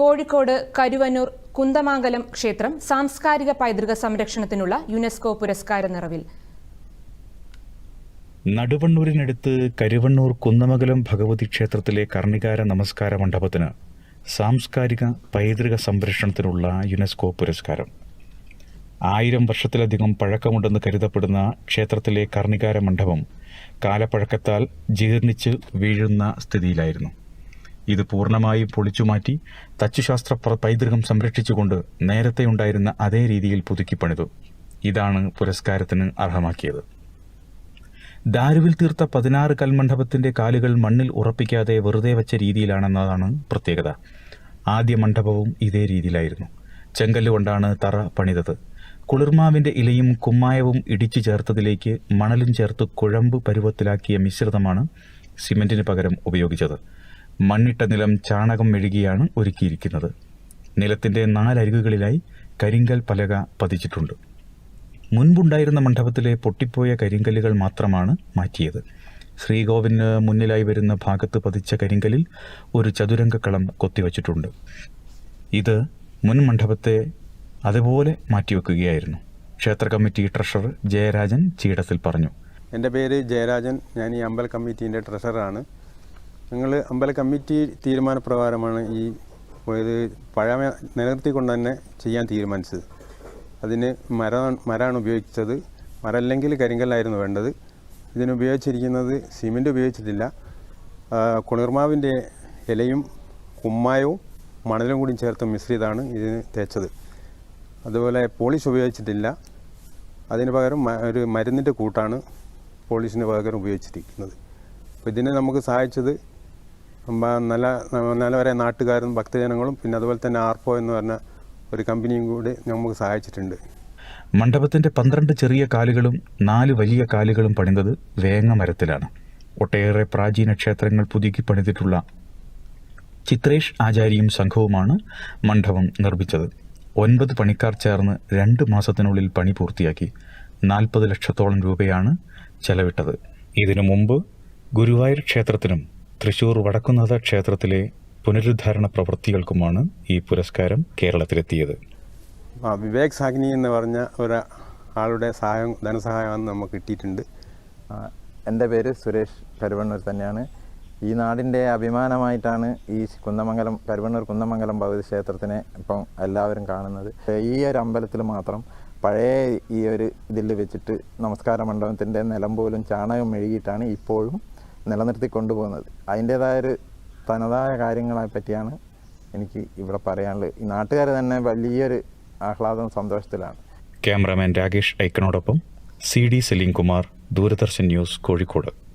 കോഴിക്കോട് കരുവന്നൂർ കുന്തമാങ്കലം ക്ഷേത്രം സാംസ്കാരിക പൈതൃക സംരക്ഷണത്തിനുള്ള യുനെസ്കോ പുരസ്കാര നിറവിൽ. നടുവണ്ണൂരിനടുത്ത് കരുവണ്ണൂർ കുന്നമംഗലം ഭഗവതി ക്ഷേത്രത്തിലെ കർണികാര നമസ്കാര മണ്ഡപത്തിന് സാംസ്കാരിക പൈതൃക സംരക്ഷണത്തിനുള്ള യുനെസ്കോ പുരസ്കാരം. ആയിരം വർഷത്തിലധികം പഴക്കമുണ്ടെന്ന് കരുതപ്പെടുന്ന ക്ഷേത്രത്തിലെ കർണികാര മണ്ഡപം കാലപ്പഴക്കത്താൽ ജീർണിച്ച് വീഴുന്ന സ്ഥിതിയിലായിരുന്നു. ഇത് പൂർണമായി പൊളിച്ചുമാറ്റി തച്ചുശാസ്ത്ര പൈതൃകം സംരക്ഷിച്ചുകൊണ്ട് നേരത്തെ ഉണ്ടായിരുന്ന അതേ രീതിയിൽ പുതുക്കിപ്പണിതു ഇതാണ് പുരസ്കാരത്തിന് അർഹമാക്കിയത്. ദാരുവിൽ തീർത്ത പതിനാറ് കൽമണ്ഡപത്തിന്റെ കാലുകൾ മണ്ണിൽ ഉറപ്പിക്കാതെ വെറുതെ വെച്ച രീതിയിലാണെന്നതാണ് പ്രത്യേകത. ആദ്യ മണ്ഡപവും ഇതേ രീതിയിലായിരുന്നു. ചെങ്കല്ല് കൊണ്ടാണ് തറ പണിതത്. കുളിർമാവിന്റെ ഇലയും കുമ്മായവും ഇടിച്ചു ചേർത്തതിലേക്ക് മണലും ചേർത്ത് കുഴമ്പ് പരുവത്തിലാക്കിയ മിശ്രിതമാണ് സിമന്റിന് പകരം ഉപയോഗിച്ചത്. മണ്ണിട്ട നിലം ചാണകം മെഴുകിയാണ് ഒരുക്കിയിരിക്കുന്നത്. നിലത്തിന്റെ നാലരികുകളിലായി കരിങ്കൽ പലക പതിച്ചിട്ടുണ്ട്. മുൻപുണ്ടായിരുന്ന മണ്ഡപത്തിലെ പൊട്ടിപ്പോയ കരിങ്കല്ലുകൾ മാത്രമാണ് മാറ്റിയത്. ശ്രീകോവിന് മുന്നിലായി വരുന്ന ഭാഗത്ത് പതിച്ച കരിങ്കലിൽ ഒരു ചതുരംഗക്കളം കൊത്തിവച്ചിട്ടുണ്ട്. ഇത് മുൻ മണ്ഡപത്തെ അതുപോലെ മാറ്റിവെക്കുകയായിരുന്നു. ക്ഷേത്ര കമ്മിറ്റി ട്രഷറർ ജയരാജൻ ചീടസിൽ പറഞ്ഞു. എന്റെ പേര് ജയരാജൻ. ഞാൻ ഈ അമ്പല കമ്മിറ്റീന്റെ ട്രഷറാണ് ഞങ്ങൾ അമ്പല കമ്മിറ്റി തീരുമാനപ്രകാരമാണ് ഈ ഇത് പഴമ നിലനിർത്തിക്കൊണ്ട് തന്നെ ചെയ്യാൻ തീരുമാനിച്ചത്. അതിന് മരം മരമാണ് ഉപയോഗിച്ചത്. മരമല്ലെങ്കിൽ കരിങ്കല്ലായിരുന്നു വേണ്ടത്. ഇതിന് ഉപയോഗിച്ചിരിക്കുന്നത് സിമെന്റ് ഉപയോഗിച്ചിട്ടില്ല. കുണിർമാവിന്റെ ഇലയും കുമ്മായവും മണലും കൂടി ചേർത്ത് മിശ്രിതാണ് ഇതിന് തേച്ചത്. അതുപോലെ പോളിഷ് ഉപയോഗിച്ചിട്ടില്ല. അതിന് പകരം ഒരു മരുന്നിന്റെ കൂട്ടാണ് പോളിഷിന് പകരം ഉപയോഗിച്ചിരിക്കുന്നത്. അപ്പോൾ ഇതിനെ നമുക്ക് സഹായിച്ചത് നല്ല നല്ല വരെ നാട്ടുകാരും ഭക്തജനങ്ങളും പിന്നെ അതുപോലെ തന്നെ ആർപ്പോ എന്ന് പറഞ്ഞ ഒരു കമ്പനിയും കൂടി നമുക്ക് സഹായിച്ചിട്ടുണ്ട്. മണ്ഡപത്തിന്റെ പന്ത്രണ്ട് ചെറിയ കാലുകളും നാല് വലിയ കാലുകളും പണിതത് വേങ്ങ മരത്തിലാണ്. ഒട്ടേറെ പ്രാചീന ക്ഷേത്രങ്ങൾ പുതുക്കി പണിതിട്ടുള്ള ചിത്രേഷ് ആചാര്യയും സംഘവുമാണ് മണ്ഡപം നിർമ്മിച്ചത്. ഒൻപത് പണിക്കാർ ചേർന്ന് രണ്ട് മാസത്തിനുള്ളിൽ പണി പൂർത്തിയാക്കി നാൽപ്പത് ലക്ഷത്തോളം രൂപയാണ് ചെലവിട്ടത്. ഇതിനു മുമ്പ് ഗുരുവായൂർ ക്ഷേത്രത്തിനും തൃശൂർ വടക്കുന്നാഥ ക്ഷേത്രത്തിലെ പുനരുദ്ധാരണ പ്രവൃത്തികൾക്കുമാണ് ഈ പുരസ്കാരം കേരളത്തിലെത്തിയത്. ആ വിവേക് സാഗ്നി എന്ന് പറഞ്ഞ ഒരു ആളുടെ സഹായം ധനസഹായമാണ് നമുക്ക് കിട്ടിയിട്ടുണ്ട്. എന്റെ പേര് സുരേഷ് കരുവണ്ണൂർ തന്നെയാണ്. ഈ നാടിന്റെ അഭിമാനമായിട്ടാണ് ഈ കുന്ദമംഗലം കരുവണ്ണൂർ കുന്ദമംഗലം ഭഗവതി ക്ഷേത്രത്തിനെ ഇപ്പം എല്ലാവരും കാണുന്നത്. ഈ ഒരു അമ്പലത്തിൽ മാത്രം പഴയ ഈ ഒരു ഇതിൽ വെച്ചിട്ട് നമസ്കാര മണ്ഡപത്തിന്റെ നിലം പോലും ചാണകം മെഴുകിയിട്ടാണ് ഇപ്പോഴും നിലനിർത്തി കൊണ്ടുപോകുന്നത്. അതിന്റേതായൊരു തനതായ കാര്യങ്ങളെ പറ്റിയാണ് എനിക്ക് ഇവിടെ പറയാനുള്ളത്. ഈ നാട്ടുകാർ തന്നെ വലിയൊരു ആഹ്ലാദം സന്തോഷത്തിലാണ്. Cameraman Rakesh ഐക്കനോടൊപ്പം C D Salim Kumar Doordarshan news Kozhikode.